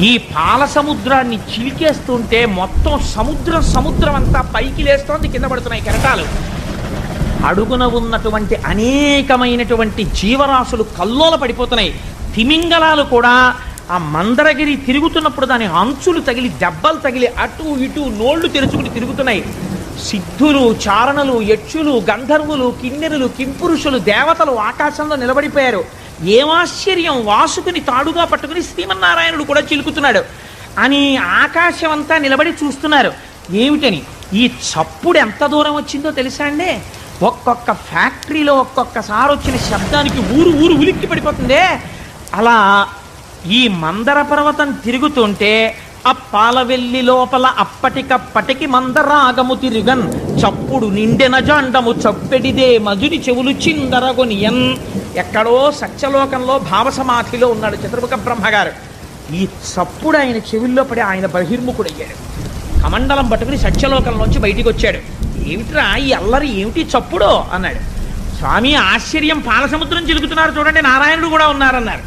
ఈ పాల సముద్రాన్ని చిలికేస్తుంటే మొత్తం సముద్రం సముద్రం అంతా పైకి లేస్తోంది కింద పడుతున్నాయి కెరటాలు. అడుగున ఉన్నటువంటి అనేకమైనటువంటి జీవరాశులు కల్లోల పడిపోతున్నాయి. తిమింగలాలు కూడా ఆ మందరగిరి తిరుగుతున్నప్పుడు దాని అంచులు తగిలి దెబ్బలు తగిలి అటు ఇటు నోళ్ళు తెరుచుకుని తిరుగుతున్నాయి. సిద్ధులు చారణలు యక్షులు గంధర్వులు కిన్నెరులు కింపురుషులు దేవతలు ఆకాశంలో నిలబడిపోయారు. ఏమాశ్చర్యం వాసుకుని తాడుగా పట్టుకుని శ్రీమన్నారాయణుడు కూడా చిలుకుతున్నాడు. అని ఆకాశం అంతా నిలబడి చూస్తున్నారు. ఏమిటని? ఈ చప్పుడు ఎంత దూరం వచ్చిందో తెలుసా అండి? ఒక్కొక్క ఫ్యాక్టరీలో ఒక్కొక్కసారి వచ్చిన శబ్దానికి ఊరు ఊరు ఉలిక్కి పడిపోతుందే అలా ఈ మందర పర్వతం తిరుగుతుంటే ఆ పాలవెల్లి లోపల అప్పటికప్పటికి మందరాగము తిరిగన్. చప్పుడు నిండెన జాండము చప్పెడిదే మధురి చెవులు చిందరగొనియన్. ఎక్కడో సత్యలోకంలో భావసమాధిలో ఉన్నాడు చతుర్ముఖ బ్రహ్మగారు. ఈ చప్పుడు ఆయన చెవుల్లో పడి ఆయన బహిర్ముఖుడయ్యాడు. కమండలం పట్టుకుని సత్యలోకంలోంచి బయటికి వచ్చాడు ఏమిట్రా ఈ అల్లరి ఏమిటి చప్పుడు అన్నాడు. స్వామి ఆశ్చర్యం పాలసముద్రం చిలుకుతున్నారు చూడండి నారాయణుడు కూడా ఉన్నారన్నారు.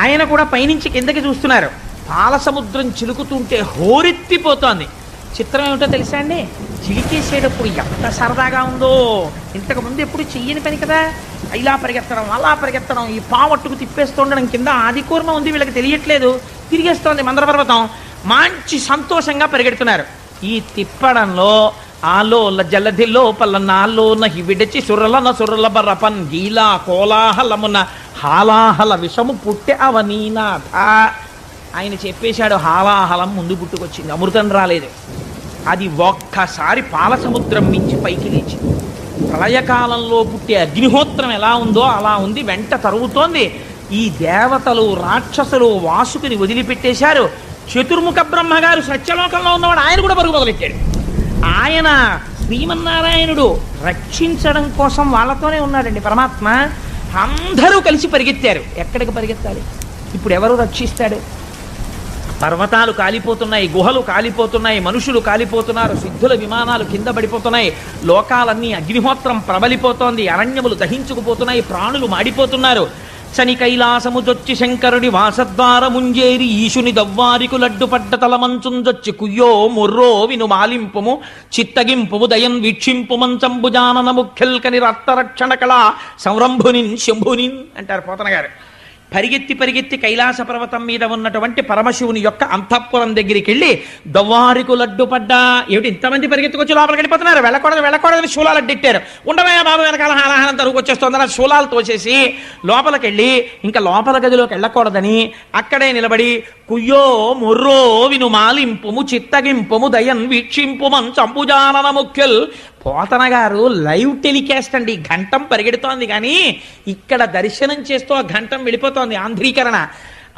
ఆయన కూడా పైనుంచి కిందకి చూస్తున్నారు. పాలసముద్రం చిలుకుతుంటే హోరెత్తిపోతోంది. చిత్రం ఏమిటో తెలుసా అండి? చిలికేసేటప్పుడు ఎంత సరదాగా ఉందో. ఇంతకు ముందు ఎప్పుడు చెయ్యని పని కదా. ఇలా పరిగెత్తడం అలా పరిగెత్తడం ఈ పావట్టుకు తిప్పేస్తుండడం కింద ఆది కూర్మ ఉంది వీళ్ళకి తెలియట్లేదు. తిరిగేస్తోంది మందరపర్వతం. మంచి సంతోషంగా పరిగెడుతున్నారు. ఈ తిప్పడంలో ఆలోల జలధిలో లోపల నాలోన విడిచి సురలన సురల బరపన్ గీలా కోలాహలమున హాలాహల విషము పుట్టె అవనీనాథ. ఆయన చెప్పేశాడు హాలాహలం ముందు పుట్టుకొచ్చింది. అమృతం రాలేదు. అది ఒక్కసారి పాల సముద్రం మించి పైకి లేచింది. ప్రళయకాలంలో పుట్టే అగ్నిహోత్రం ఎలా ఉందో అలా ఉంది. వెంట తరుగుతోంది ఈ దేవతలు రాక్షసులు వాసుకుని వదిలిపెట్టేశారు. చతుర్ముఖ బ్రహ్మగారు సత్యలోకంలో ఉన్నవాడు ఆయన కూడా పరుగు మొదలెట్టాడు. ఆయన శ్రీమన్నారాయణుడు రక్షించడం కోసం వాళ్ళతోనే ఉన్నాడండి పరమాత్మ. అందరూ కలిసి పరిగెత్తారు. ఎక్కడికి పరిగెత్తాలి? ఇప్పుడు ఎవరు రక్షిస్తాడు? పర్వతాలు కాలిపోతున్నాయి గుహలు కాలిపోతున్నాయి మనుషులు కాలిపోతున్నారు సిద్ధుల విమానాలు కింద పడిపోతున్నాయి లోకాలన్నీ అగ్నిహోత్రం ప్రబలిపోతోంది అరణ్యములు దహించుకుపోతున్నాయి ప్రాణులు మాడిపోతున్నారు. శని కైలాసముజొచ్చి శంకరుడి వాసద్వారముంజేరి ఈశుని దవ్వారికు లడ్డుపడ్డ తలమంచుంజొచ్చి కుయ్యో ముర్రో విను మాలింపుము చిత్తగింపుము ఉదయం వీక్షింపు మంచంబుజానన ముఖ్యల్కని రక్తరక్షణ కళ సంరంభునిన్ శంభునిన్ అంటారు పోతన గారు పరిగెత్తి పరిగెత్తి కైలాస పర్వతం మీద ఉన్నటువంటి పరమశివుని యొక్క అంతఃపురం దగ్గరికి వెళ్ళి దవ్వారికు లడ్డు పడ్డా. ఏమిటి ఇంతమంది పరిగెత్తుకొచ్చి లోపలికి వెళ్ళిపోతున్నారు? వెళ్ళకూడదు వెళ్ళకూడదని శూలాలు అడ్డెట్టారు. ఉండవయ్యా బాబు వెనకాల హాలాహలం తరుగుకొచ్చేస్తోందని ఆ శూలాలు తోసేసి లోపలికి వెళ్ళి ఇంకా లోపల గదిలోకి వెళ్ళకూడదని అక్కడే నిలబడి కుయ్యో ముర్రో విను మాలింపుము చిత్తగింపుము దయన్ వీక్షింపుమం చంపుజానన ముఖ్యల్. పోతన గారు లైవ్ టెలికాస్ట్ అండి. ఘంటం పరిగెడుతోంది కానీ ఇక్కడ దర్శనం చేస్తూ ఆ ఘంటం వెళ్ళిపోతోంది ఆంధ్రీకరణ.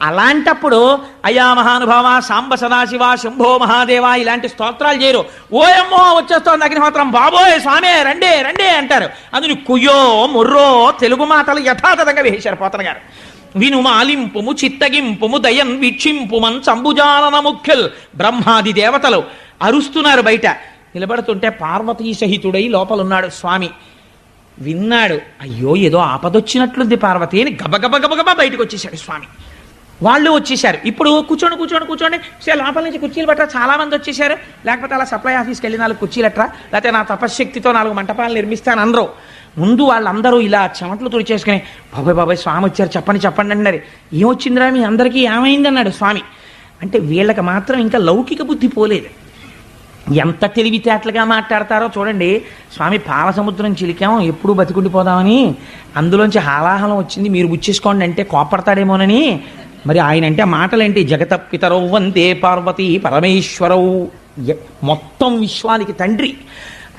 అలాంటప్పుడు అయా మహానుభావ సాంబ సదాశివ శంభో మహాదేవ ఇలాంటి స్తోత్రాలు చేయరు. ఓయమ్మో వచ్చేస్తోంది అగ్నిహోత్రం. బాబోయ్ స్వామి రండే రండే అంటారు. అందుని కుయ్యో ముర్రో తెలుగు మాటలు యథాతథంగా వేశారు పోతన గారు. వినుమాలింపుము చిత్తగింపుము దయన్ వీక్షింపుమన్ చంబుజానన ముఖ్యల్ బ్రహ్మాది దేవతలు. అరుస్తున్నారు బయట. నిలబడుతుంటే పార్వతీ సహితుడై లోపలున్నాడు స్వామి. విన్నాడు అయ్యో ఏదో ఆపదొచ్చినట్లుంది పార్వతి అని గబగబ గబగబ బయటకు వచ్చేసాడు స్వామి. వాళ్ళు వచ్చేసారు ఇప్పుడు కూర్చోండి కూర్చోండి కూర్చోండి. సరే లోపల నుంచి కుర్చీలు పట్ట చాలా మంది వచ్చేసారు లేకపోతే అలా సప్లై ఆఫీస్కి వెళ్ళి నాలుగు కుర్చీలు అట్రా లేకపోతే నా తపశ్శక్తితో నాలుగు మంటపాలు నిర్మిస్తాను అనరు ముందు వాళ్ళందరూ ఇలా చెమటలు తుడిచేసుకుని బాబాయ్ బాబాయ్ స్వామి వచ్చారు చెప్పండి చెప్పండి అన్నారు. ఏమొచ్చిందిరా మీ అందరికీ? ఏమైంది? అన్నాడు స్వామి. అంటే వీళ్ళకి మాత్రం ఇంకా లౌకిక బుద్ధి పోలేదు. ఎంత తెలివితేటలుగా మాట్లాడతారో చూడండి. స్వామి పాలసముద్రం చిలికాం ఎప్పుడు బతికుండిపోదామని అందులోంచి హాలాహలం వచ్చింది మీరు బుచ్చేసుకోండి అంటే కోపడతాడేమోనని. మరి ఆయన అంటే మాటలేంటి? జగత పితరౌ వందే పార్వతి పరమేశ్వరవు మొత్తం విశ్వానికి తండ్రి.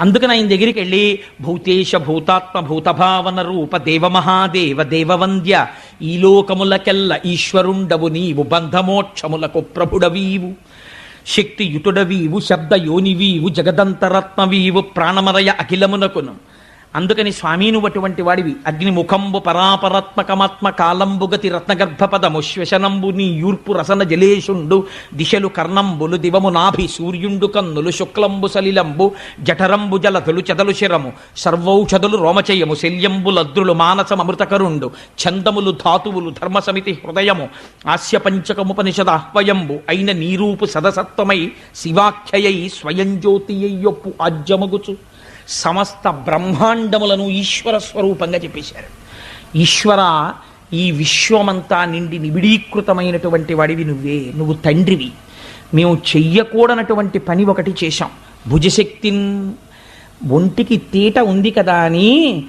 అందుకని ఆయన దగ్గరికి వెళ్ళి భూతేశ భూతాత్మ భూతభావన రూప దేవమహాదేవ దేవవంద్య ఈ లోకములకెల్ల ఈశ్వరుండవు నీవు బంధమోక్షములకు ప్రభుడవీవు. శక్తియుతుడవీవు శబ్ద యోనివీవు జగదంతరత్నవీవు ప్రాణమరయ అఖిలమునకును. అందుకని స్వామి నువ్వు అటువంటి వాడివి అగ్నిముఖంబు పరాపరాత్మకమాత్మ కాలంబుగతి రత్నగర్భపదము శ్వశనంబు నీ యూర్పు రసన జలేషుండు దిశలు కర్ణంబులు దివము నాభి సూర్యుండు కన్నులు శుక్లంబు సలిలంబు జఠరంబు జలధులు చదలు శిరము సర్వౌషధులు రోమచయము శల్యంబు లద్రులు మానసమృతకరుండు చందములు ఛందములు ధాతువులు ధర్మ సమితి హృదయము ఆస్య అయిన నీరూపు సదసత్వమై శివాఖ్యయై స్వయం జ్యోతియొప్పు ఆజ్యమగుచు. సమస్త బ్రహ్మాండములను ఈశ్వర స్వరూపంగా చెప్పేశారు. ఈశ్వర ఈ విశ్వమంతా నిండి నిబిడీకృతమైనటువంటి వాడివి నువ్వే నువ్వు తండ్రివి. మేము చెయ్యకూడనటువంటి పని ఒకటి చేశాం. భుజశక్తిన్ ఒంటికి తీట ఉంది కదా అని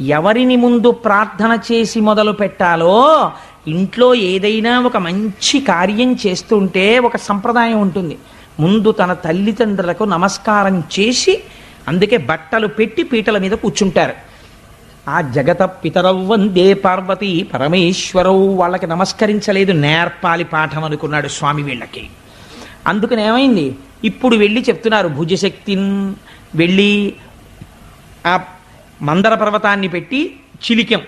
ఎవరిని ముందు ప్రార్థన చేసి మొదలు పెట్టాలో ఇంట్లో ఏదైనా ఒక మంచి కార్యం చేస్తుంటే ఒక సంప్రదాయం ఉంటుంది. ముందు తన తల్లిదండ్రులకు నమస్కారం చేసి అందుకే బట్టలు పెట్టి పీటల మీద కూర్చుంటారు. ఆ జగత పితరవ్ వందే పార్వతి పరమేశ్వరవు వాళ్ళకి నమస్కరించలేదు నేర్పాలి పాఠం అనుకున్నాడు స్వామి వీళ్ళకి. అందుకని ఏమైంది? ఇప్పుడు వెళ్ళి చెప్తున్నారు భుజశక్తిన్ వెళ్ళి ఆ మందర పర్వతాన్ని పెట్టి చిలికెం.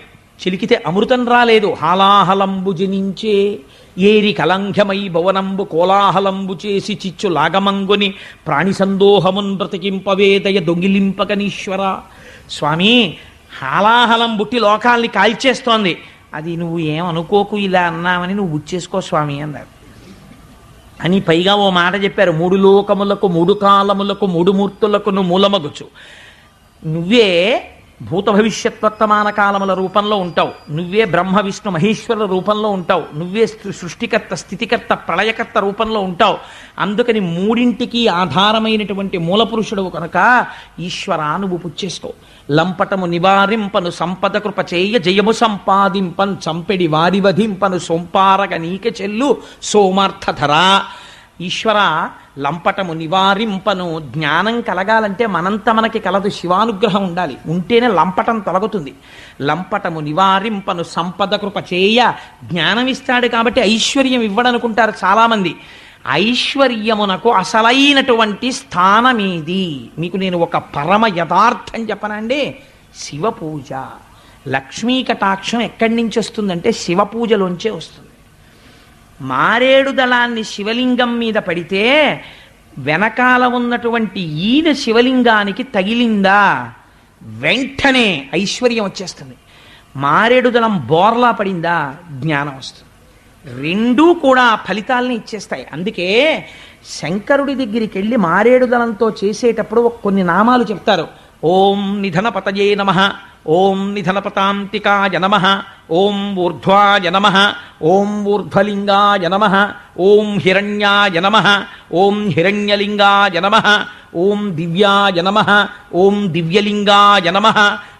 చిలికితే అమృతం రాలేదు. హాలాహలంబు జనించే ఏరి కలంఘ్యమై భవనంబు కోలాహలంబు చేసి చిచ్చు లాగమంగుని ప్రాణి సందోహమున్ బ్రతికింపవేదయ దొంగిలింపకనీశ్వర. స్వామి హాలాహలం బుట్టి లోకాల్ని కాల్చేస్తోంది. అది నువ్వు ఏమనుకోకు ఇలా అన్నామని నువ్వు ఉచ్చేసుకో స్వామి అన్నారు. అని పైగా ఓ మాట చెప్పారు. మూడు లోకములకు మూడు కాలములకు మూడు మూర్తులకు మూలమగుచు నువ్వే భూత భవిష్యత్ వర్తమాన కాలముల రూపంలో ఉంటావు. నువ్వే బ్రహ్మ విష్ణు మహేశ్వరుల రూపంలో ఉంటావు. నువ్వే సృష్టికర్త స్థితికర్త ప్రళయకర్త రూపంలో ఉంటావు. అందుకని మూడింటికి ఆధారమైనటువంటి మూల పురుషుడు కనుక ఈశ్వర నువ్వు పుచ్చేసుకో. లంపటము నివారింపను సంపద కృప చేయ జయము సంపాదింపన్ చంపెడి వారి వధింపను సొంపారగ నీక చెల్లు సోమార్థధరా. ఈశ్వర లంపటము నివారింపను జ్ఞానం కలగాలంటే మనంత మనకి కలదు శివానుగ్రహం ఉండాలి. ఉంటేనే లంపటం తొలగుతుంది. లంపటము నివారింపను సంపద కృప చేయ జ్ఞానం ఇస్తాడు కాబట్టి ఐశ్వర్యం ఇవ్వడనుకుంటారు చాలామంది. ఐశ్వర్యమునకు అసలైనటువంటి స్థానమేది? మీకు నేను ఒక పరమ యథార్థం చెప్పనండి. శివ పూజ లక్ష్మీ కటాక్షం ఎక్కడి నుంచి వస్తుందంటే శివ పూజలోంచే వస్తుంది. మారేడు దళాన్ని శివలింగం మీద పడితే వెనకాల ఉన్నటువంటి ఈయన శివలింగానికి తగిలిందా? వెంటనే ఐశ్వర్యం వచ్చేస్తుంది. మారేడు దళం బోర్లా పడిందా? జ్ఞానం వస్తుంది. రెండూ కూడా ఫలితాలని ఇచ్చేస్తాయి. అందుకే శంకరుడి దగ్గరికి వెళ్ళి మారేడు దళంతో చేసేటప్పుడు కొన్ని నామాలు చెప్తారు. ఓం నిధన పతయే నమ. ఓం నిధనపతాంతికాయ నమ ఓం ఊర్ధ్వాయ నమ ఓం ఊర్ధ్వలింగాయ నమ ఓం హిరణ్యాయ నమ ఓం హిరణ్యలింగాయ నమ ఓం దివ్యాయ నమ ఓం దివ్యలింగాయ నమ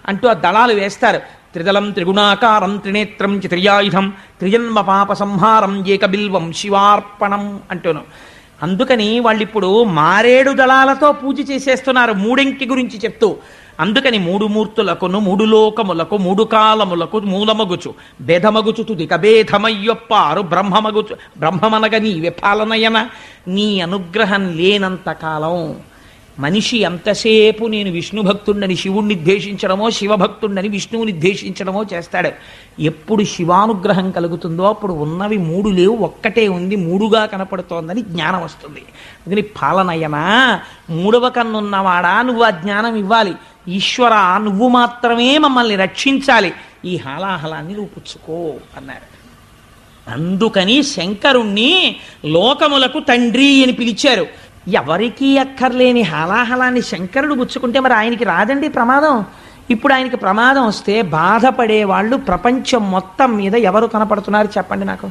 అంటూ ఆ దళాలు వేస్తారు. త్రిదళం త్రిగుణాకారం త్రినేత్రం చిత్రయాయుధం త్రిజన్మ పాప సంహారం ఏకబిల్వం శివార్పణం అంటూను. అందుకని వాళ్ళిప్పుడు మారేడు దళాలతో పూజ చేసేస్తున్నారు. మూడెంకి గురించి చెప్తూ. అందుకని మూడు మూర్తులకును మూడు లోకములకు మూడు కాలములకు మూలమగుచు. భేదమగుచు తుదిక భేదమయ్యొప్పారు బ్రహ్మమగుచు బ్రహ్మమనగ నీ విఫాలనయన నీ అనుగ్రహం లేనంత కాలం మనిషి ఎంతసేపు నేను విష్ణు భక్తుండని శివుణ్ణి ద్వేషించడమో శివభక్తుండని విష్ణువుని ద్వేషించడమో చేస్తాడు. ఎప్పుడు శివానుగ్రహం కలుగుతుందో అప్పుడు ఉన్నవి మూడు లేవు ఒక్కటే ఉంది మూడుగా కనపడుతోందని జ్ఞానం వస్తుంది. అందుకని పాలనయన మూడవ కన్నున్నవాడా? నువ్వు ఆ జ్ఞానం ఇవ్వాలి. ఈశ్వర నువ్వు మాత్రమే మమ్మల్ని రక్షించాలి. ఈ హాలాహలాన్ని నువ్వు పుచ్చుకో అన్నారు. అందుకని శంకరుణ్ణి లోకములకు తండ్రి అని పిలిచారు. ఎవరికీ అక్కర్లేని హలాహలాన్ని శంకరుడు గుచ్చుకుంటే మరి ఆయనకి రాదండి ప్రమాదం. ఇప్పుడు ఆయనకి ప్రమాదం వస్తే బాధపడే వాళ్ళు ప్రపంచం మొత్తం మీద ఎవరు కనపడుతున్నారు చెప్పండి నాకు.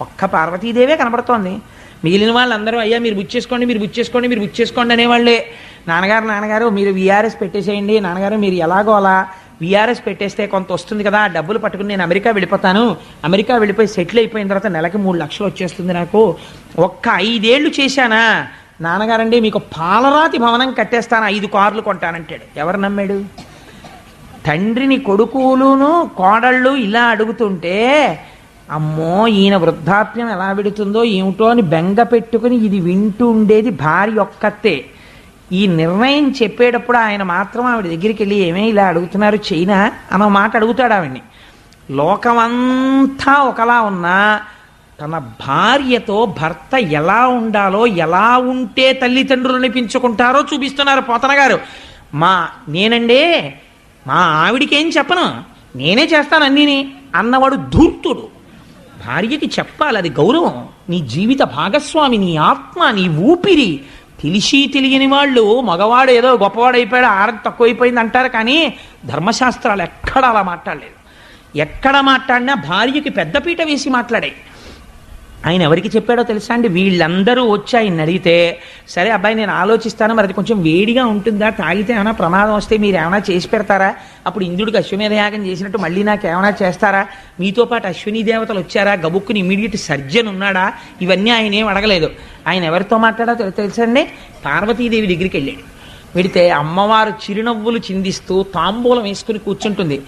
ఒక్క పార్వతీదేవే కనపడుతోంది. మిగిలిన వాళ్ళందరూ అయ్యా మీరు బుక్ చేసుకోండి మీరు బుక్ చేసుకోండి మీరు బుక్ చేసుకోండి అనేవాళ్ళే. నాన్నగారు నాన్నగారు మీరు విఆర్ఎస్ పెట్టేసేయండి. నాన్నగారు మీరు ఎలాగో అలా విఆర్ఎస్ పెట్టేస్తే కొంత వస్తుంది కదా ఆ డబ్బులు పట్టుకుని నేను అమెరికా వెళ్ళిపోతాను. అమెరికా వెళ్ళిపోయి సెటిల్ అయిపోయిన తర్వాత నెలకి మూడు లక్షలు వచ్చేస్తుంది నాకు. ఒక్క ఐదేళ్ళు చేశానా? నాన్నగారండి మీకు పాలరాతి భవనం కట్టేస్తాను ఐదు కార్లు కొంటానంటాడు. ఎవరు నమ్మాడు? తండ్రిని కొడుకులును కోడళ్ళు ఇలా అడుగుతుంటే అమ్మో ఈయన వృద్ధాప్యం ఎలా పెడుతుందో ఏమిటో అని బెంగ పెట్టుకుని ఇది వింటూ ఉండేది భార్య ఒక్కతే. ఈ నిర్ణయం చెప్పేటప్పుడు ఆయన మాత్రం ఆవిడ దగ్గరికి వెళ్ళి ఏమే ఇలా అడుగుతున్నారు చైనా అన్న మాట అడుగుతాడు ఆవిడ్ని. లోకమంతా ఒకలా ఉన్నా తన భార్యతో భర్త ఎలా ఉండాలో ఎలా ఉంటే తల్లిదండ్రులు అనిపించుకుంటారో చూపిస్తున్నారు పోతన గారు. మా నేనండే మా ఆవిడికేం ఏం చెప్పను. నేనే చేస్తాను అన్నీని అన్నవాడు ధూర్తుడు. భార్యకి చెప్పాలి అది గౌరవం. నీ జీవిత భాగస్వామి నీ ఆత్మ నీ ఊపిరి. తెలిసి తెలియని వాళ్ళు మగవాడు ఏదో గొప్పవాడైపోయాడు అయిపోయాడు తక్కువైపోయింది అంటారు కానీ ధర్మశాస్త్రాలు ఎక్కడ అలా మాట్లాడలేదు. ఎక్కడ మాట్లాడినా భార్యకి పెద్దపీట వేసి మాట్లాడాయి. ఆయన ఎవరికి చెప్పాడో తెలుసా అండి? వీళ్ళందరూ వచ్చి ఆయన అడిగితే సరే అబ్బాయి నేను ఆలోచిస్తాను మరి అది కొంచెం వేడిగా ఉంటుందా తాగితే ఏమైనా ప్రమాదం వస్తే మీరు ఏమైనా చేసి పెడతారా? అప్పుడు ఇంద్రుడికి అశ్వమేధ యాగం చేసినట్టు మళ్ళీ నాకు ఏమైనా చేస్తారా? మీతో పాటు అశ్విని దేవతలు వచ్చారా? గబుక్కుని ఇమీడియట్ సర్జన్ ఉన్నాడా? ఇవన్నీ ఆయన ఏం అడగలేదు. ఆయన ఎవరితో మాట్లాడో తెలుసండి పార్వతీదేవి దగ్గరికి వెళ్ళాడు. వెడితే అమ్మవారు చిరునవ్వులు చిందిస్తూ తాంబూలం వేసుకుని కూర్చుంటుంది.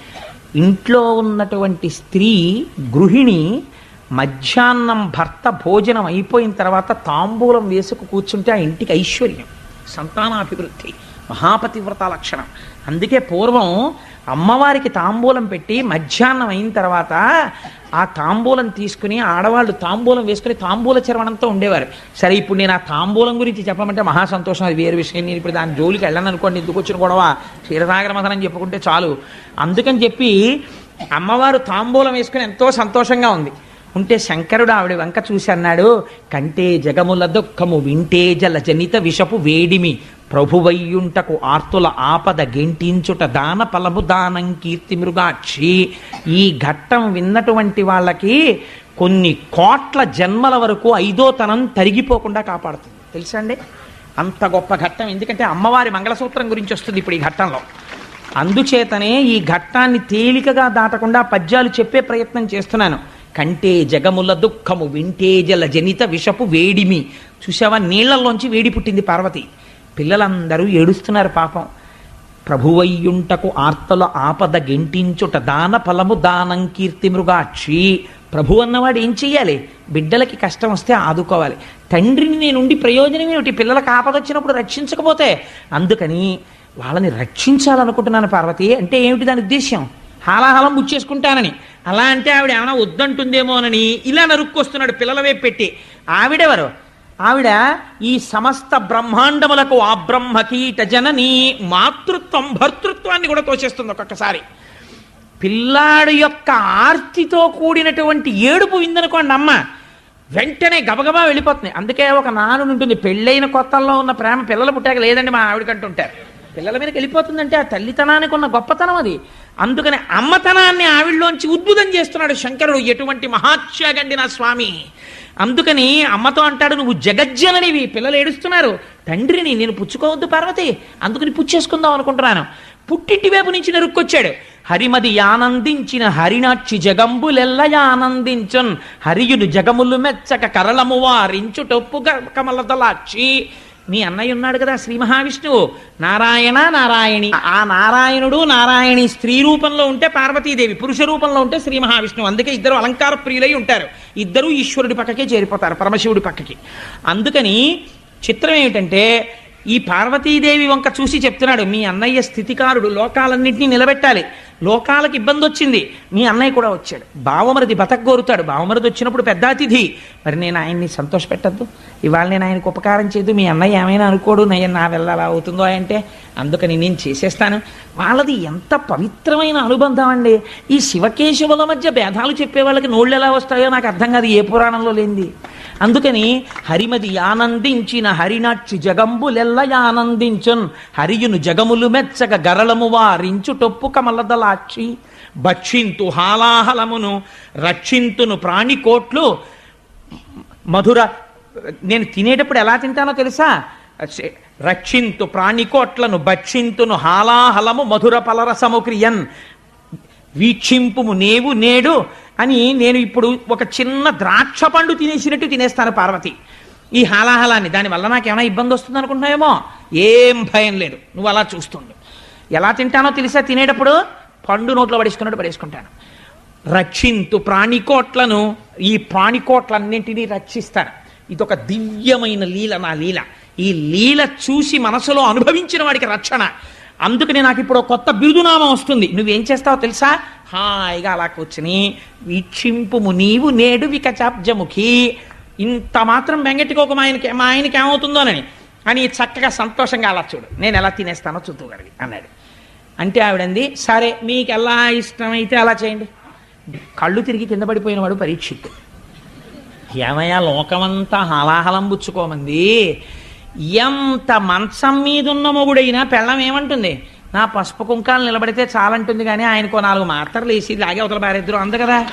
ఇంట్లో ఉన్నటువంటి స్త్రీ గృహిణి మధ్యాహ్నం భర్త భోజనం అయిపోయిన తర్వాత తాంబూలం వేసుకు కూర్చుంటే ఆ ఇంటికి ఐశ్వర్యం సంతానాభివృద్ధి మహాపతివ్రత లక్షణం. అందుకే పూర్వం అమ్మవారికి తాంబూలం పెట్టి మధ్యాహ్నం అయిన తర్వాత ఆ తాంబూలం తీసుకుని ఆడవాళ్ళు తాంబూలం వేసుకుని తాంబూల చర్వణంతో ఉండేవారు. సరే ఇప్పుడు నేను ఆ తాంబూలం గురించి చెప్పమంటే మహా సంతోషం. అది వేరే విషయం. నేను ఇప్పుడు దాని జోలికి వెళ్ళను అనుకోండి ఎందుకు వచ్చిన గొడవ క్షీరసాగర మథనం చెప్పుకుంటే చాలు. అందుకని చెప్పి అమ్మవారు తాంబూలం వేసుకుని ఎంతో సంతోషంగా ఉంది. ఉంటే శంకరుడు ఆవిడ వంక చూసి అన్నాడు కంటే జగముల దుఃఖము వింటే జల జనిత విషపు వేడిమి. ప్రభువయ్యుంటకు ఆర్తుల ఆపద గెంటించుట దాన ఫలము దానం కీర్తి మృగాక్షి. ఈ ఘట్టం విన్నటువంటి వాళ్ళకి కొన్ని కోట్ల జన్మల వరకు ఐదోతనం తరిగిపోకుండా కాపాడుతుంది. తెలుసా అండి? అంత గొప్ప ఘట్టం. ఎందుకంటే అమ్మవారి మంగళసూత్రం గురించి వస్తుంది ఇప్పుడు ఈ ఘట్టంలో. అందుచేతనే ఈ ఘట్టాన్ని తేలికగా దాటకుండా పద్యాలు చెప్పే ప్రయత్నం చేస్తున్నాను. కంటే జగముల దుఃఖము వింటే జల జనిత విషపు వేడిమి. చూసావా నీళ్ళలోంచి వేడి పుట్టింది పార్వతి. పిల్లలందరూ ఏడుస్తున్నారు పాపం. ప్రభువయ్యుంటకు ఆర్తల ఆపద గెంటించుట దాన ఫలము దానం కీర్తి మృగాక్షి. ప్రభు అన్నవాడు ఏం చెయ్యాలి? బిడ్డలకి కష్టం వస్తే ఆదుకోవాలి. తండ్రిని నేనుండి ప్రయోజనం ఏమిటి? పిల్లలకు ఆపద వచ్చినప్పుడు రక్షించకపోతే. అందుకని వాళ్ళని రక్షించాలనుకుంటున్నాను పార్వతి. అంటే ఏమిటి దాని ఉద్దేశ్యం? హాలాహలం బుచ్చేసుకుంటానని అలా అంటే ఆవిడ ఏమైనా వద్దంటుందేమోనని ఇలా నరుక్కొస్తున్నాడు పిల్లల వైపు పెట్టి. ఆవిడెవరు? ఆవిడ ఈ సమస్త బ్రహ్మాండములకు ఆ బ్రహ్మకీట జనని మాతృత్వం భర్తృత్వాన్ని కూడా తోచేస్తుంది ఒక్కొక్కసారి. పిల్లాడు యొక్క ఆర్తితో కూడినటువంటి ఏడుపు విందనుకోండి అమ్మ వెంటనే గబగబా వెళ్ళిపోతుంది. అందుకే ఒక నానుడు ఉంటుంది పెళ్ళైన కొత్తల్లో ఉన్న ప్రేమ పిల్లలు పుట్టాక లేదండి మా ఆవిడకంటుంటారు. పిల్లల మీదకి వెళ్ళిపోతుందంటే ఆ తల్లితనానికి ఉన్న గొప్పతనం అది. అందుకని అమ్మతనాన్ని ఆవిడలోంచి ఉద్భుతం చేస్తున్నాడు శంకరుడు. ఎటువంటి మహాత్యాగండి నా స్వామి. అందుకని అమ్మతో అంటాడు నువ్వు జగజ్జననివి పిల్లలు ఏడుస్తున్నారు. తండ్రిని నేను పుచ్చుకోవద్దు పార్వతి అందుకని పుచ్చేసుకుందాం అనుకుంటున్నాను. పుట్టింటి వైపు నుంచి నరుక్కొచ్చాడు. హరిమది ఆనందించిన హరినాక్షి జగంబులెల్ల ఆనందించున్. జగములు మెచ్చక కరళము వారించుటొప్పు కమలదలాక్షి మీ అన్నయ్య ఉన్నాడు కదా శ్రీ మహావిష్ణువు. నారాయణ నారాయణి. ఆ నారాయణుడు నారాయణి స్త్రీ రూపంలో ఉంటే పార్వతీదేవి పురుష రూపంలో ఉంటే శ్రీ మహావిష్ణువు. అందుకే ఇద్దరు అలంకార ప్రియులై ఉంటారు. ఇద్దరు ఈశ్వరుడి పక్కకే చేరిపోతారు పరమశివుడి పక్కకి. అందుకని చిత్రం ఏమిటంటే ఈ పార్వతీదేవి వంక చూసి చెప్తున్నాడు మీ అన్నయ్య స్థితికారుడు లోకాలన్నింటినీ నిలబెట్టాలి. లోకాలకు ఇబ్బంది వచ్చింది. మీ అన్నయ్య కూడా వచ్చాడు. బావమరిది బతకగోరుతాడు. బావమరిది వచ్చినప్పుడు పెద్ద అతిథి. మరి నేను ఆయన్ని సంతోషపెట్టద్దు. ఇవాళ నేను ఆయనకు ఉపకారం చేయదు మీ అన్నయ్య ఏమైనా అనుకోడు. నయ్య నా వెళ్ళాలా అవుతుందో అంటే అందుకని నేను చేసేస్తాను. వాళ్ళది ఎంత పవిత్రమైన అనుబంధం అండి. ఈ శివకేశవుల మధ్య భేదాలు చెప్పే వాళ్ళకి నోళ్ళు ఎలా వస్తాయో నాకు అర్థం కాదు. ఏ పురాణంలో లేనిది. అందుకని హరిమది ఆనందించిన హరినాక్షి జగంబులెల్ల ఆనందించున్. హరియును జగములు మెచ్చగ గరళము వారించు టొప్పు కమలదలాక్షి. భక్షింతు హాలాహలమును రక్షింతును ప్రాణికోట్లు. మధుర నేను తినేటప్పుడు ఎలా తింటానో తెలుసా? రక్షింతు ప్రాణికోట్లను భక్షింతును హాలాహలము మధుర పలరసము క్రియన్. వీక్షింపుము నేవు నేడు అని నేను ఇప్పుడు ఒక చిన్న ద్రాక్ష పండు తినేసినట్టు తినేస్తాను పార్వతి. ఈ హాలాహలాన్ని దానివల్ల నాకు ఏమైనా ఇబ్బంది వస్తుంది అనుకుంటున్నావేమో ఏం భయం లేదు. నువ్వు అలా చూస్తుండు. ఎలా తింటానో తెలిసా? తినేటప్పుడు పండు నోట్లో పడేసుకున్నట్టు పడేసుకుంటాను. రక్షింతు ప్రాణికోట్లను ఈ ప్రాణికోట్లన్నింటినీ రక్షిస్తాను. ఇదొక దివ్యమైన లీల నా లీల. ఈ లీల చూసి మనసులో అనుభవించిన వాడికి రక్షణ. అందుకని నాకు ఇప్పుడు కొత్త బిరుదునామం వస్తుంది. నువ్వేం చేస్తావో తెలుసా? హాయిగా అలా కూర్చుని వీక్షింపుము నీవు నేడు వికచాబ్జముఖి. ఇంత మాత్రం వెంగటికి మా ఆయనకి మా ఆయనకి ఏమవుతుందోనని అని. చక్కగా సంతోషంగా అలా చూడు. నేను ఎలా తినేస్తానో చూద్దుగలిగి అన్నాడు. అంటే ఆవిడంది సరే మీకు ఎలా ఇష్టమైతే అలా చేయండి. కళ్ళు తిరిగి కింద పడిపోయిన వాడు పరీక్షిత్ ఏమయ్యా లోకమంతా హలాహలం పుచ్చుకోమంది. ఎంత మంచం మీద ఉన్న మొగుడైనా పెళ్ళం ఏమంటుంది? నా పసుపు కుంకాలు నిలబడితే చాలంటుంది కానీ ఆయనకు నాలుగు మాత్రలు వేసి లాగే అవతల బారిద్దరు అంద కదా.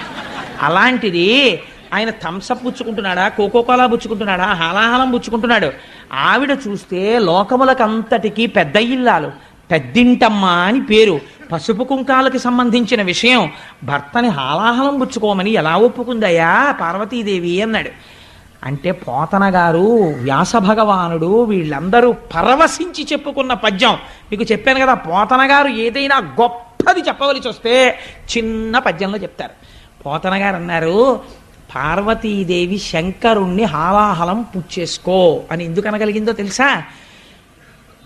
అలాంటిది ఆయన థమ్సప్ పుచ్చుకుంటున్నాడా కోకో కోలా పుచ్చుకుంటున్నాడా హాలాహలం పుచ్చుకుంటున్నాడు. ఆవిడ చూస్తే లోకములకంతటికి పెద్ద ఇల్లాలు పెద్దింటమ్మ అని పేరు. పసుపు కుంకాలకి సంబంధించిన విషయం భర్తని హాలాహలం పుచ్చుకోమని ఎలా ఒప్పుకుందయ్యా? పార్వతీదేవి అన్నాడు. అంటే పోతన గారు వ్యాస భగవానుడు వీళ్ళందరూ పరవశించి చెప్పుకున్న పద్యం. మీకు చెప్పాను కదా పోతన గారు ఏదైనా గొప్పది చెప్పవలసి వస్తే చిన్న పద్యంలో చెప్తారు. పోతన గారు అన్నారు పార్వతీదేవి శంకరుణ్ణి హాలాహలం పుచ్చేసుకో అని ఎందుకు అనగలిగిందో తెలుసా?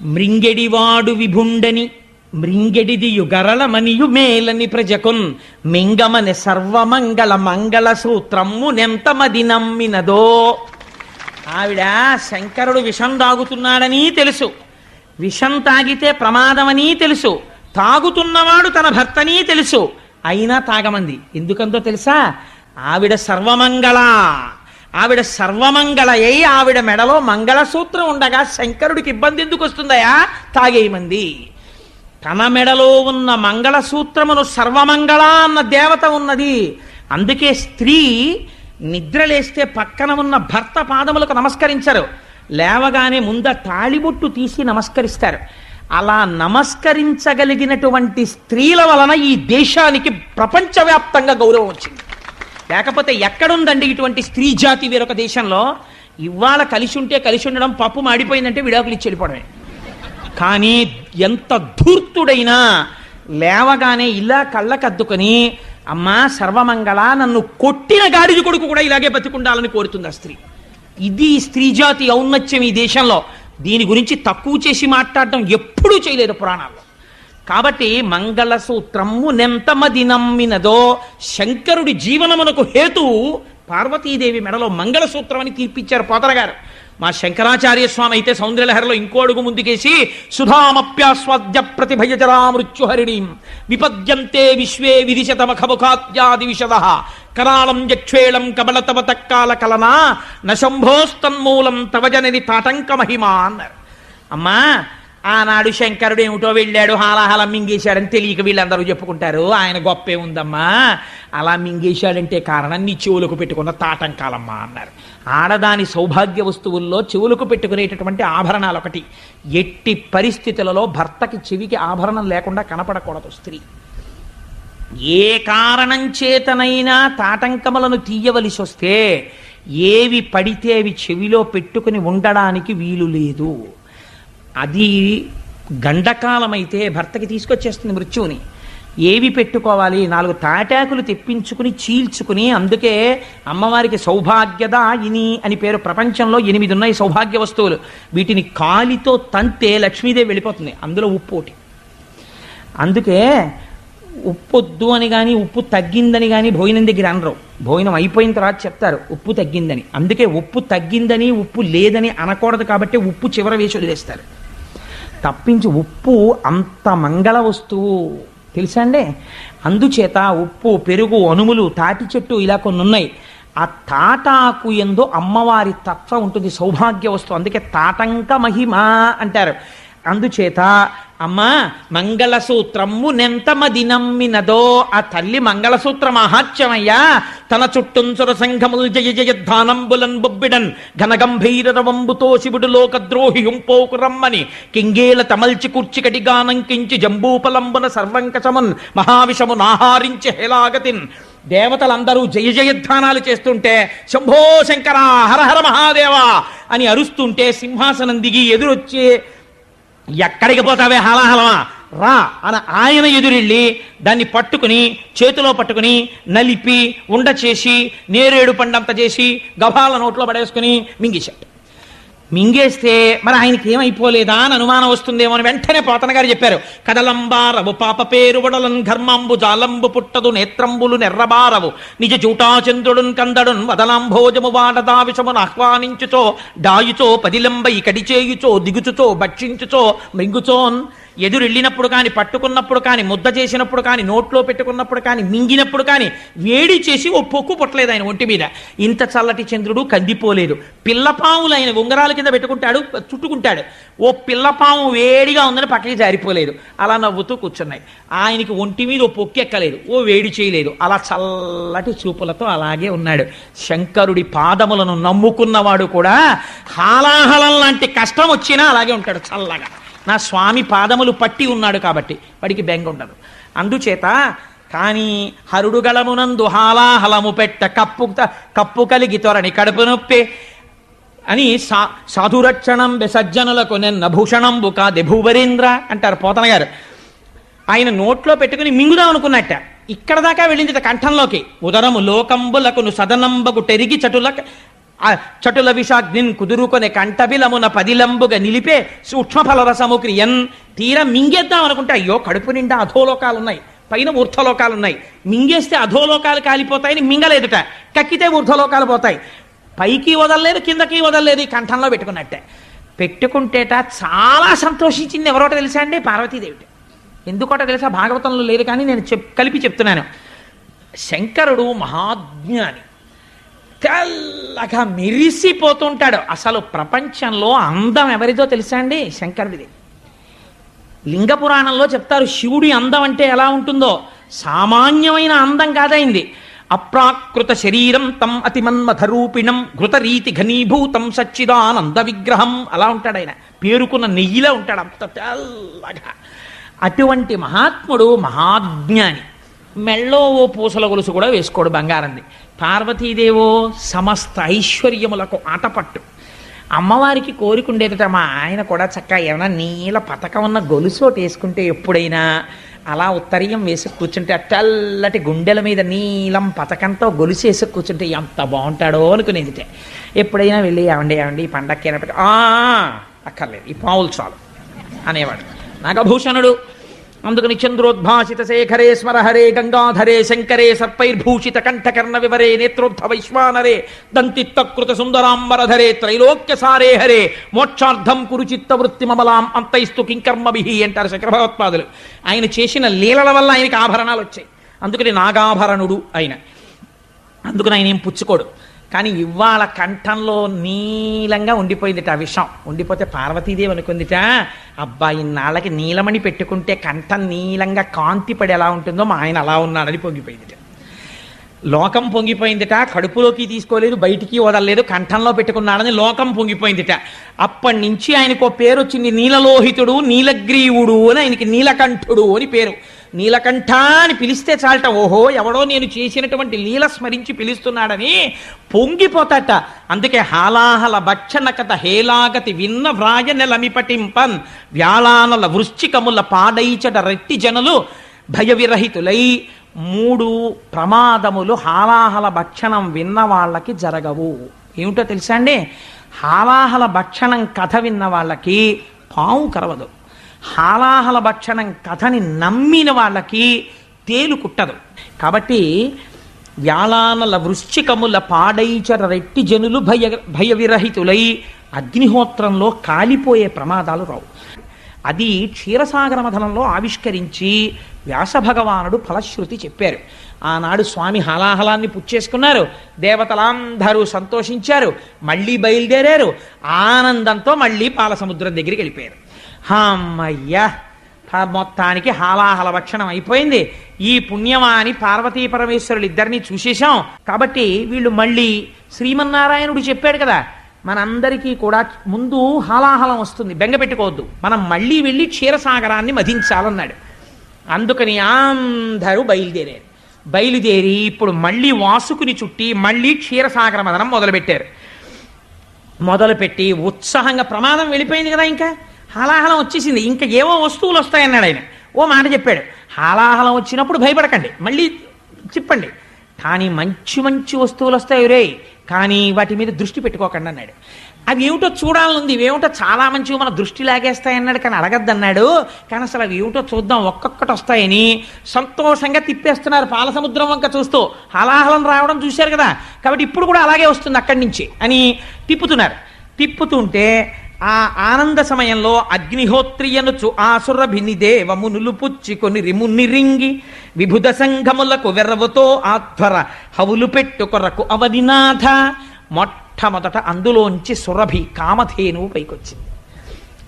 మృంగెడివాడు విభుండని మృంగెడిది యుగరళమనియు మేలని ప్రజకున్ మింగమని సర్వమంగళ మంగళ సూత్రము నెంతమది నమ్మినదో. ఆవిడ శంకరుడు విషం తాగుతున్నాడని తెలుసు. విషం తాగితే ప్రమాదమని తెలుసు. తాగుతున్నవాడు తన భర్తని తెలుసు. అయినా తాగమంది. ఎందుకంతో తెలుసా? ఆవిడ సర్వమంగళ. ఆవిడ సర్వమంగళ ఆవిడ మెడలో మంగళసూత్రం ఉండగా శంకరుడికి ఇబ్బంది ఎందుకు వస్తుందయా తాగేయమంది. తన మెడలో ఉన్న మంగళసూత్రమును సర్వమంగళ అన్న దేవత ఉన్నది. అందుకే స్త్రీ నిద్రలేస్తే పక్కన ఉన్న భర్త పాదములకు నమస్కరించరు. లేవగానే ముంద తాళిబొట్టు తీసి నమస్కరిస్తారు. అలా నమస్కరించగలిగినటువంటి స్త్రీల వలన ఈ దేశానికి ప్రపంచవ్యాప్తంగా గౌరవం వచ్చింది. లేకపోతే ఎక్కడుందండి ఇటువంటి స్త్రీ జాతి వేరొక దేశంలో? ఇవాళ కలిసి ఉంటే కలిసి ఉండడం పప్పు మాడిపోయిందంటే విడాకులు ఇచ్చి వెళ్ళిపోవడమే. కానీ ఎంత ధూర్తుడైనా లేవగానే ఇలా కళ్ళకద్దుకొని అమ్మా సర్వమంగళ నన్ను కొట్టిన గాడిది కొడుకు కూడా ఇలాగే బతికుండాలని కోరుతుంది ఆ స్త్రీ. ఇది స్త్రీ జాతి ఔన్నత్యం ఈ దేశంలో. దీని గురించి తక్కువ చేసి మాట్లాడడం ఎప్పుడూ చేయలేదు పురాణాల్లో. కాబట్టి మంగళసూత్రము నెంతమది నమ్మినదో శంకరుడి జీవనమునకు హేతు పార్వతీదేవి మెడలో మంగళసూత్రం అని తీర్పిచ్చారు పోతన గారు మా శంకరాచార్య స్వామి అయితే సౌందర్యలహరిలో ఇంకో అడుగు ముందుకేసి సుధామప్యాస్వాద్య ప్రతిభయజరా మృత్యుహరిణీం విపద్యంతే విశ్వే విధిశతమఖముఖాద్యాది విషద కరాళం యక్షేళం కబలతవ తక్కాల కలన నశంభోస్తన్మూలం తవజనని తాటంక మహిమా అన్నారు అమ్మా ఆనాడు శంకరుడు ఏమిటో వెళ్ళాడు హాలాహలం మింగేశాడని తెలియక వీళ్ళందరూ చెప్పుకుంటారు. ఆయన గొప్పే ఉందమ్మా. అలా మింగేశాడంటే కారణం నీ చెవులకు పెట్టుకున్న తాటంకాలమ్మా అన్నారు. ఆడదాని సౌభాగ్య వస్తువుల్లో చెవులకు పెట్టుకునేటటువంటి ఆభరణాలు ఒకటి ఎట్టి పరిస్థితులలో భర్తకి చెవికి ఆభరణం లేకుండా కనపడకూడదు స్త్రీ. ఏ కారణం చేతనైనా తాటంకములను తీయవలసి వస్తే ఏవి పడితే అవి చెవిలో పెట్టుకుని ఉండడానికి వీలు లేదు. అది గండకాలమైతే భర్తకి తీసుకొచ్చేస్తుంది మృత్యువుని. ఏవి పెట్టుకోవాలి? నాలుగు తాటాకులు తెప్పించుకుని చీల్చుకుని అందుకే అమ్మవారికి సౌభాగ్యద ఇని అని పేరు ప్రపంచంలో ఎనిమిది ఉన్నాయి సౌభాగ్య వస్తువులు. వీటిని కాలితో తంతే లక్ష్మీదేవి వెళ్ళిపోతుంది. అందులో ఉప్పు ఒకటి. అందుకే ఉప్పొద్దు అని కానీ ఉప్పు తగ్గిందని కానీ భోజనం దగ్గర అనరు. భోజనం అయిపోయిన తర్వాత చెప్తారు ఉప్పు తగ్గిందని. అందుకే ఉప్పు తగ్గిందని ఉప్పు లేదని అనకూడదు కాబట్టి ఉప్పు చివర వేసి వదిలేస్తారు. తప్పించి ఉప్పు అంత మంగళ వస్తువు. తెలుసా అండి అందుచేత ఉప్పు పెరుగు అనుములు తాటి చెట్టు ఇలా కొన్ని ఉన్నాయి ఆ తాటాకు ఎందు అమ్మవారి తత్వం ఉంటుంది సౌభాగ్య వస్తువు అందుకే తాటంక మహిమ అంటారు. అందుచేత అమ్మ మంగళసూత్రము నెంతమది నమ్మినదో ఆ తల్లి మంగళసూత్ర మహాత్యమయ్యా తన చుట్టుంచుర సంఘముల్ జయ జయద్ధానంబులన్ బొబ్బిడన్ ఘనగంభీరరవంబుతో శివుడు లోకద్రోహి హుంపోకు రమ్మని కింగేల తమల్చి కూర్చికటి గానంకించి జంబూపలంబున సర్వంకశమున్ మహావిషము నాహారించి హేలాగతిన్ దేవతలందరూ జయ జయధ్వానాలు చేస్తుంటే శంభో శంకర హర హర మహాదేవ అని అరుస్తుంటే సింహాసనం దిగి ఎదురొచ్చే ఎక్కడికి పోతావే హలాహలమా రా అని ఆయన ఎదురెళ్ళి దాన్ని పట్టుకుని చేతిలో పట్టుకుని నలిపి ఉండ చేసి నేరేడు పండంత చేసి గభాల నోట్లో పడేసుకుని మింగేశాడు. మింగేస్తే మరి ఆయనకి ఏమైపోలేదా అని అనుమానం వస్తుందేమో అని వెంటనే పోతన గారు చెప్పారు. కదలంబారవు పాప పేరు వడలన్ ఘర్మాంబు జాలంబు పుట్టదు నేత్రంబులు నెర్రబారవు. నిజ జూటాచంద్రుడున్ కందడున్ వదలాంభోజము వాడదా విషమును ఆహ్వానించుచో డాయుచో పదిలంబై కడిచేయుచో దిగుచుచో భక్షించుచో మృంగుచోన్ ఎదురెళ్ళినప్పుడు కానీ పట్టుకున్నప్పుడు కానీ ముద్ద చేసినప్పుడు కానీ నోట్లో పెట్టుకున్నప్పుడు కానీ మింగినప్పుడు కానీ వేడి చేసి ఓ పొక్కు పుట్టలేదు ఆయన ఒంటి మీద. ఇంత చల్లటి చంద్రుడు కందిపోలేదు. పిల్లపాములు ఆయన ఉంగరాల కింద పెట్టుకుంటాడు చుట్టుకుంటాడు. ఓ పిల్లపాము వేడిగా ఉందని పక్కకి జారిపోలేదు. అలా నవ్వుతూ కూర్చున్నాయి. ఆయనకి ఒంటి మీద ఓ పొక్కు ఎక్కలేదు ఓ వేడి చేయలేదు. అలా చల్లటి చూపులతో అలాగే ఉన్నాడు. శంకరుడి పాదములను నమ్ముకున్నవాడు కూడా హాలాహలం లాంటి కష్టం వచ్చినా అలాగే ఉంటాడు చల్లగా. నా స్వామి పాదములు పట్టి ఉన్నాడు కాబట్టి వాడికి బెంగ ఉండదు. అందుచేత కానీ హరుడుగలమునందు హాలాహలము పెట్ట కప్పు కప్పు కలిగి త్వరని కడుపు నొప్పి అని సా సాధురక్షణం సజ్జనులకు నిన్న భూషణంబు కాది భూవరీంద్ర అంటారు పోతన గారు. ఆయన నోట్లో పెట్టుకుని మింగుదాం అనుకున్నట్ట. ఇక్కడ దాకా వెళ్ళింది కంఠంలోకి. ఉదరము లోకంబులకును సదనంబకు టెరిగి చటుల ఆ చటుల విషాగ్నిన్ కుదురుకొని కంటబిలమున పదిలంబుగా నిలిపే సూక్ష్మఫల రసము క్రియన్ తీర మింగేద్దాం అనుకుంటే అయ్యో కడుపు నిండా అధోలోకాలు ఉన్నాయి పైన ఊర్ధ్వలోకాలు ఉన్నాయి మింగేస్తే అధోలోకాలు కాలిపోతాయని మింగలేదుట. కక్కితే ఊర్ధ్వలోకాలు పోతాయి. పైకి వదలలేదు కిందకి వదలలేదు ఈ కంఠంలో పెట్టుకున్నట్టే. పెట్టుకుంటేట చాలా సంతోషించింది ఎవరోట తెలుసా అండి? పార్వతీదేవిట. ఎందుకోట తెలుసా? భాగవతంలో లేదు కానీ నేను చెప్ కలిపి చెప్తున్నాను. శంకరుడు మహాజ్ఞాని. తెల్లగా మెరిసిపోతుంటాడు. అసలు ప్రపంచంలో అందం ఎవరిదో తెలుసా అండి? శంకరుడిది లింగ పురాణంలో చెప్తారు శివుడి అందం అంటే ఎలా ఉంటుందో? సామాన్యమైన అందం కాదైంది. అప్రాకృత శరీరం తం అతిమన్మథరూపిణం ఘృతరీతి ఘనీభూతం సచ్చిదానంద విగ్రహం అలా ఉంటాడు ఆయన. పేరుకున్న నెయ్యిలా ఉంటాడు అంత తెల్లగా. అటువంటి మహాత్ముడు మహాజ్ఞాని. మెళ్ళో ఓ పూసల గొలుసు కూడా వేసుకోడు బంగారంది. పార్వతీదేవో సమస్త ఐశ్వర్యములకు ఆటపట్టు. అమ్మవారికి కోరికుండేదట మా ఆయన కూడా చక్కగా ఏమైనా నీల పథకం ఉన్న గొలుసు ఒకటి వేసుకుంటే ఎప్పుడైనా అలా ఉత్తరీయం వేసి కూర్చుంటే ఆ తెల్లటి గుండెల మీద నీలం పథకంతో గొలుసు వేసి కూర్చుంటే ఎంత బాగుంటాడో అనుకునేదిటే. ఎప్పుడైనా వెళ్ళి ఏమండి ఏమండి ఈ పండక్కి "ఆ, అక్కర్లేదు ఈ పావులు చాలు అనేవాడు. నాగభూషణుడు అందుకని చంద్రోద్భాసిత శేఖరే స్మరహరే గంగాధరే శంకరే సర్పైర్భూషిత కంఠకర్ణ వివరే నేత్రోద్ధ వైశ్వానరే దంతిత్తకృత సుందరాంబరధరే త్రైలోక్య సారే హరే మోక్షార్థం కురు వృత్తి మమలాం అంతైస్తు కింకర్మభిహి అంటారు శంకర భగవత్పాదులు ఆయన చేసిన లీలల వల్ల ఆయనకి ఆభరణాలు వచ్చాయి. అందుకని నాగాభరణుడు ఆయన. అందుకని ఆయన ఏం పుచ్చుకోడు. కానీ ఇవాళ కంఠంలో నీలంగా ఉండిపోయిందిట ఆ విషం. ఉండిపోతే పార్వతీదేవి అనుకుందిట అబ్బాయి నాళ్ళకి నీలమణి పెట్టుకుంటే కంఠం నీలంగా కాంతి పడి ఎలా ఉంటుందో మా ఆయన అలా ఉన్నాడని పొంగిపోయిందిట. లోకం పొంగిపోయిందిట కడుపులోకి తీసుకోలేదు బయటికి వదలలేదు కంఠంలో పెట్టుకున్నాడని లోకం పొంగిపోయిందిట. అప్పటి నుంచి ఆయనకు పేరు వచ్చింది నీలలోహితుడు నీలగ్రీవుడు అని ఆయనకి నీలకంఠుడు అని పేరు. నీలకంఠ అని పిలిస్తే చాలట. ఓహో ఎవడో నేను చేసినటువంటి లీల స్మరించి పిలుస్తున్నాడని పొంగిపోతాట. అందుకే హాలాహల భక్షణ కథ హేలాగతి విన్న వ్రాయ నెలమిపటింపన్ వ్యాళానల వృశ్చికముల పాడైచట రెట్టి జనులు భయవిరహితులై మూడు ప్రమాదములు హాలాహల భక్షణం విన్న వాళ్ళకి జరగవు. ఏమిటో తెలుసా అండి? హాలాహల భక్షణం కథ విన్న వాళ్ళకి పావు కరవదు. హాలాహల భక్షణం కథని నమ్మిన వాళ్ళకి తేలు కుట్టదు. కాబట్టి వ్యాళానల వృశ్చికముల పాడైచర రెట్టి జనులు భయ భయ విరహితులై అగ్నిహోత్రంలో కాలిపోయే ప్రమాదాలు రావు. అది క్షీరసాగర మథనంలో ఆవిష్కరించి వ్యాస భగవానుడు ఫలశ్రుతి చెప్పారు. ఆనాడు స్వామి హలాహలాన్ని పుచ్చేసుకున్నారు దేవతలందరూ సంతోషించారు. మళ్ళీ బయలుదేరారు. ఆనందంతో మళ్ళీ పాలసముద్రం దగ్గరికి వెళ్ళిపోయారు. అమ్మయ్యా మొత్తానికి హాలాహల భక్షణం అయిపోయింది. ఈ పుణ్యమాని పార్వతీ పరమేశ్వరులు ఇద్దరిని చూసేశాం. కాబట్టి వీళ్ళు మళ్ళీ శ్రీమన్నారాయణుడు చెప్పాడు కదా మనందరికీ కూడా ముందు హాలాహలం వస్తుంది బెంగ పెట్టుకోవద్దు. మనం మళ్ళీ వెళ్ళి క్షీరసాగరాన్ని మధించాలన్నాడు. అందుకని అందరూ బయలుదేరారు. బయలుదేరి ఇప్పుడు మళ్ళీ వాసుకుని చుట్టి మళ్ళీ క్షీరసాగర మదనం మొదలుపెట్టారు. మొదలుపెట్టి ఉత్సాహంగా ప్రమాదం వెళ్ళిపోయింది కదా ఇంకా. హాలాహలం వచ్చేసింది. ఇంకా ఏవో వస్తువులు వస్తాయన్నాడు ఆయన. ఓ మాట చెప్పాడు. హాలాహలం వచ్చినప్పుడు భయపడకండి. మళ్ళీ చెప్పండి. కానీ మంచి మంచి వస్తువులు వస్తాయి రే. కానీ వాటి మీద దృష్టి పెట్టుకోకండి అన్నాడు. అవి ఏమిటో చూడాలనుంది ఇవేమిటో చాలా మంచివి మన దృష్టి లాగేస్తాయన్నాడు కానీ అడగద్దన్నాడు కానీ అసలు అవి ఏమిటో చూద్దాం. ఒక్కొక్కటి వస్తాయని సంతోషంగా తిప్పేస్తున్నారు పాల సముద్రం వంక చూస్తూ. హలాహలం రావడం చూశారు కదా. కాబట్టి ఇప్పుడు కూడా అలాగే వస్తుంది అక్కడి నుంచి అని తిప్పుతున్నారు. తిప్పుతుంటే ఆ ఆనంద సమయంలో అగ్నిహోత్రియనుచు ఆసురభిని దేవమునులు నులుపుచ్చుకొని రిముని రింగి విభుద సంఘములకు వెర్రవుతో ఆధ్వర హవులు పెట్టు కొరకు అవధినాథ మొట్టమొదట అందులోంచి సురభి కామధేనువు పైకొచ్చింది.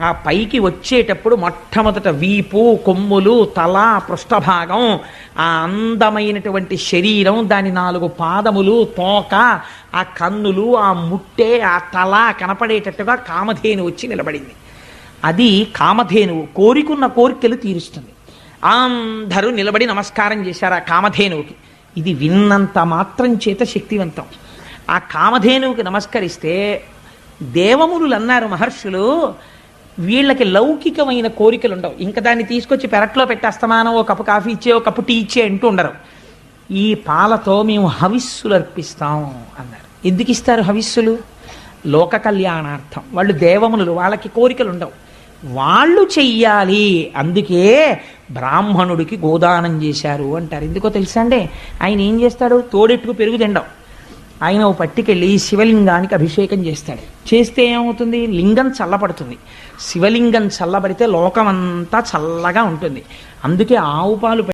ఆ పైకి వచ్చేటప్పుడు మొట్టమొదట వీపు కొమ్ములు తల పృష్ఠభాగం ఆ అందమైనటువంటి శరీరం దాని నాలుగు పాదములు తోక ఆ కన్నులు ఆ ముట్టె ఆ తల కనపడేటట్టుగా కామధేను వచ్చి నిలబడింది. అది కామధేనువు కోరికున్న కోరికలు తీరుస్తుంది. అందరూ నిలబడి నమస్కారం చేశారు ఆ కామధేనువుకి. ఇది విన్నంత మాత్రం చేత శక్తివంతం. ఆ కామధేనువుకి నమస్కరిస్తే దేవములు అన్నారు మహర్షులు వీళ్ళకి లౌకికమైన కోరికలు ఉండవు. ఇంకా దాన్ని తీసుకొచ్చి పెరట్లో పెట్టేస్తామానో ఓ కప్పు కాఫీ ఇచ్చే ఓ కప్పు టీ ఇచ్చే అంటూ ఉండరు. ఈ పాలతో మేము హవిస్సులు అర్పిస్తాం అన్నారు. ఎందుకు ఇస్తారు హవిస్సులు? లోక కళ్యాణార్థం. వాళ్ళు దేవములు వాళ్ళకి కోరికలు ఉండవు. వాళ్ళు చెయ్యాలి. అందుకే బ్రాహ్మణుడికి గోదానం చేశారు అంటారు. ఎందుకో తెలుసా అండి? ఆయన ఏం చేస్తాడు? తోడెట్టుకు పెరుగు తిండం. ఆయన ఓ పట్టుకెళ్ళి శివలింగానికి అభిషేకం చేస్తాడు. చేస్తే ఏమవుతుంది? లింగం చల్లబడుతుంది. శివలింగం చల్లబడితే లోకమంతా చల్లగా ఉంటుంది. అందుకే ఆవు పాలు